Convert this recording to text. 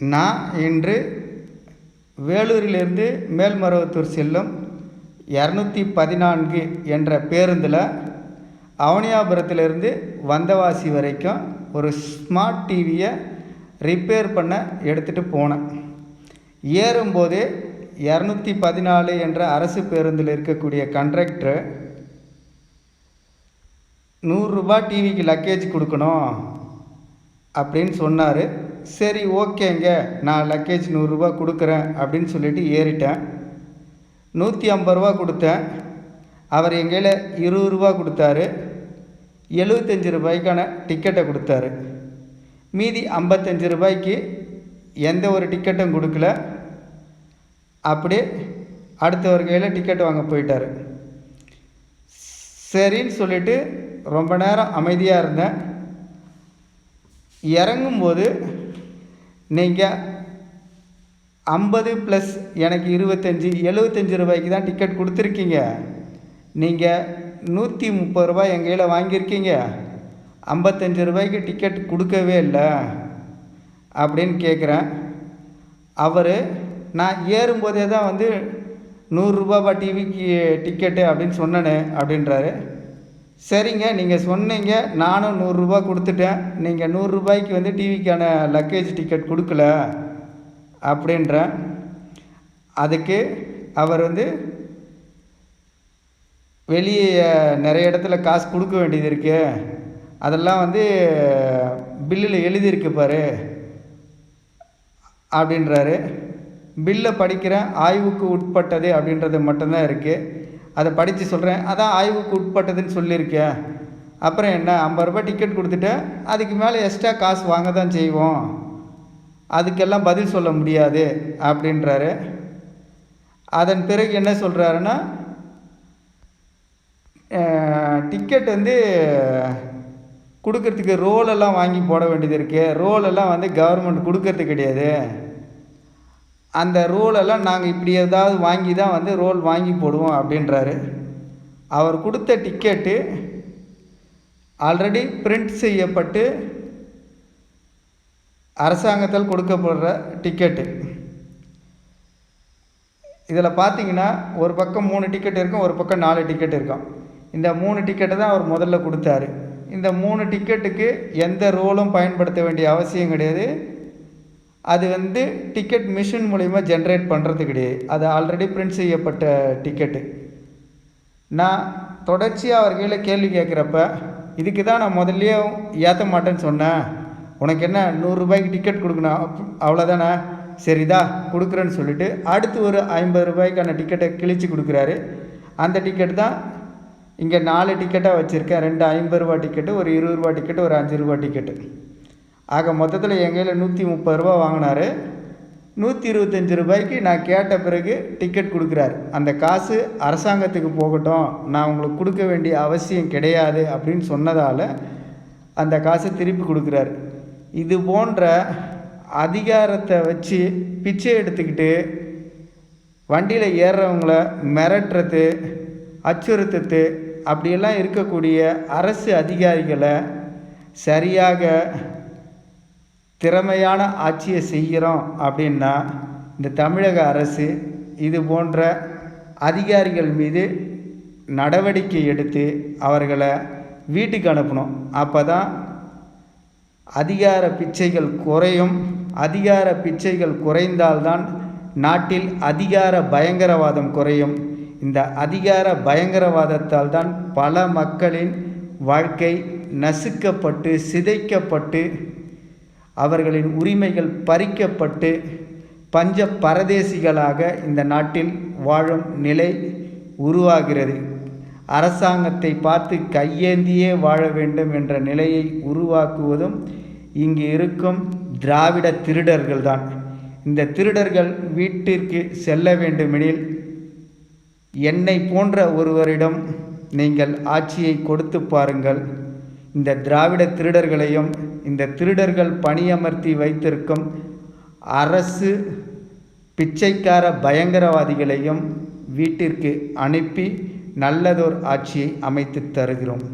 நான் இன்று வேலூரிலிருந்து மேல்மருவத்தூர் செல்லும் இரநூத்தி பதினான்கு என்ற பேருந்தில் அவனியாபுரத்திலிருந்து வந்தவாசி வரைக்கும் ஒரு ஸ்மார்ட் டிவியை ரிப்பேர் பண்ண எடுத்துகிட்டு போனேன். ஏறும்போதே இரநூத்தி பதினாலு என்ற அரசு பேருந்தில் இருக்கக்கூடிய கண்ட்ரக்டரு நூறுரூபா டிவிக்கு லக்கேஜ் கொடுக்கணும் அப்படின்னு சொன்னார். சரி ஓகேங்க. நான் லக்கேஜ் நூறுரூவா கொடுக்குறேன் அப்படின்னு சொல்லிட்டு ஏறிட்டேன். நூற்றி ஐம்பது ரூபா கொடுத்தேன். அவர் என் கையில் இருபது ரூபா கொடுத்தாரு. எழுபத்தஞ்சி ரூபாய்க்கான டிக்கெட்டை கொடுத்தாரு. மீதி ஐம்பத்தஞ்சு ரூபாய்க்கு எந்த ஒரு டிக்கெட்டும் கொடுக்கல. அப்படியே அடுத்தவர் கையில் டிக்கெட் வாங்க போயிட்டார். சரின்னு சொல்லிட்டு ரொம்ப நேரம் அமைதியாக இருந்தேன். இறங்கும்போது நீங்கள் ஐம்பது ப்ளஸ் எனக்கு இருபத்தஞ்சி எழுபத்தஞ்சி ரூபாய்க்கு தான் டிக்கெட் கொடுத்துருக்கீங்க. நீங்கள் நூற்றி முப்பது ரூபாய் என் கையில் வாங்கியிருக்கீங்க. ஐம்பத்தஞ்சு ரூபாய்க்கு டிக்கெட் கொடுக்கவே இல்லை. அப்படின்னு கேட்குறேன் அவர் நான் ஏறும்போதே தான் வந்து நூறுரூபாப்பா டிவிக்கு டிக்கெட்டு அப்படின்னு சொன்னேனே அப்படின்றாரு. சரிங்க நீங்கள் சொன்னீங்க நானும் நூறுரூபா கொடுத்துட்டேன். நீங்கள் நூறுரூபாய்க்கு வந்து டிவிக்கான லக்கேஜ் டிக்கெட் கொடுக்கல அப்படின்ற அதுக்கு அவர் வந்து வெளியே நிறைய இடத்துல காசு கொடுக்க வேண்டியது இருக்குது அதெல்லாம் வந்து பில்லில் எழுதியிருக்கு பாரு அப்படின்றாரு. பில்லை படிக்கிறேன் ஆய்வுக்கு உட்பட்டது அப்படின்றது மட்டும்தான் இருக்குது அதை படித்து சொல்கிறேன் அதான் ஆய்வுக்கு உட்பட்டதுன்னு சொல்லியிருக்கேன் அப்புறம் என்ன? ஐம்பது ரூபாய் டிக்கெட் கொடுத்துட்டேன். அதுக்கு மேலே எக்ஸ்ட்ரா காசு வாங்க தான் செய்வோம். அதுக்கெல்லாம் பதில் சொல்ல முடியாது அப்படின்றாரு. அதன் பிறகு என்ன சொல்கிறாருன்னா டிக்கெட் வந்து கொடுக்கறதுக்கு ரோலெல்லாம் வாங்கி போட வேண்டியது இருக்குது ரோலெல்லாம் வந்து கவர்மெண்ட் கொடுக்கறது கிடையாது. அந்த ரோலெல்லாம் நாங்கள் இப்படி ஏதாவது வாங்கி தான் வந்து ரோல் வாங்கி போடுவோம் அப்படின்றாரு. அவர் கொடுத்த டிக்கெட்டு ஆல்ரெடி பிரிண்ட் செய்யப்பட்டு அரசாங்கத்தால் கொடுக்கப்படுற டிக்கெட்டு இதில் பார்த்தீங்கன்னா ஒரு பக்கம் மூணு டிக்கெட் இருக்கும் ஒரு பக்கம் நாலு டிக்கெட் இருக்கும். இந்த மூணு டிக்கெட்டை தான் அவர் முதல்ல கொடுத்தாரு. இந்த மூணு டிக்கெட்டுக்கு எந்த ரோலும் பயன்படுத்த வேண்டிய அவசியம் கிடையாது. அது வந்து டிக்கெட் மிஷின் மூலிமா ஜென்ரேட் பண்ணுறது கிடையாது. அது ஆல்ரெடி பிரிண்ட் செய்யப்பட்ட டிக்கெட்டு நான் தொடர்ச்சியாக அவர் கையில் கேள்வி கேட்குறப்ப இதுக்கு தான் நான் முதல்லையே ஏற்ற மாட்டேன்னு சொன்னேன். உனக்கு என்ன நூறுரூபாய்க்கு டிக்கெட் கொடுக்கணும்? அவ்வளோதானே சரிதா கொடுக்குறேன்னு சொல்லிவிட்டு அடுத்து ஒரு ஐம்பது ரூபாய்க்கான டிக்கெட்டை கிழிச்சு கொடுக்குறாரு. அந்த டிக்கெட் தான் இங்கே நாலு டிக்கெட்டாக வச்சுருக்கேன். ரெண்டு ஐம்பது ரூபா டிக்கெட்டு ஒரு இருபது ரூபா டிக்கெட்டு ஒரு அஞ்சு ரூபா டிக்கெட்டு ஆக மொத்தத்தில் என் கையில் நூற்றி முப்பது ரூபா வாங்கினார். நூற்றி இருபத்தஞ்சி ரூபாய்க்கு நான் கேட்ட பிறகு டிக்கெட் கொடுக்குறாரு. அந்த காசு அரசாங்கத்துக்கு போகட்டும் நான் உங்களுக்கு கொடுக்க வேண்டிய அவசியம் கிடையாது அப்படின்னு சொன்னதால் அந்த காசை திருப்பி கொடுக்குறாரு. இது போன்ற அதிகாரத்தை வச்சு பிச்சை எடுத்துக்கிட்டு வண்டியில் ஏறுறவங்கள மிரட்டுறது அச்சுறுத்துறது அப்படியெல்லாம் இருக்கக்கூடிய அரசு அதிகாரிகளை சரியாக திறமையான ஆட்சியை செய்கிறோம் அப்படின்னா இந்த தமிழக அரசு இது போன்ற அதிகாரிகள் மீது நடவடிக்கை எடுத்து அவர்களை வீட்டுக்கு அனுப்பணும். அப்போ தான் அதிகார பிச்சைகள் குறையும். அதிகார பிச்சைகள் குறைந்தால்தான் நாட்டில் அதிகார பயங்கரவாதம் குறையும். இந்த அதிகார பயங்கரவாதத்தால் தான் பல மக்களின் வாழ்க்கை நசுக்கப்பட்டு சிதைக்கப்பட்டு அவர்களின் உரிமைகள் பறிக்கப்பட்டு பஞ்ச பரதேசிகளாக இந்த நாட்டில் வாழும் நிலை உருவாகிறது. அரசாங்கத்தை பார்த்து கையேந்தியே வாழ வேண்டும் என்ற நிலையை உருவாக்குவதும் இங்கு இருக்கும் திராவிட திருடர்கள்தான். இந்த திருடர்கள் வீட்டிற்கு செல்ல வேண்டுமெனில் என்னை போன்ற ஒருவரிடம் நீங்கள் ஆட்சியை கொடுத்து பாருங்கள். இந்த திராவிட திருடர்களையும் இந்த திருடர்கள் பணியமர்த்தி வைத்திருக்கும் அரசு பிச்சைக்கார பயங்கரவாதிகளையும் வீட்டிற்கு அனுப்பி நல்லதோர் ஆட்சியை அமைத்து தருகிறோம்.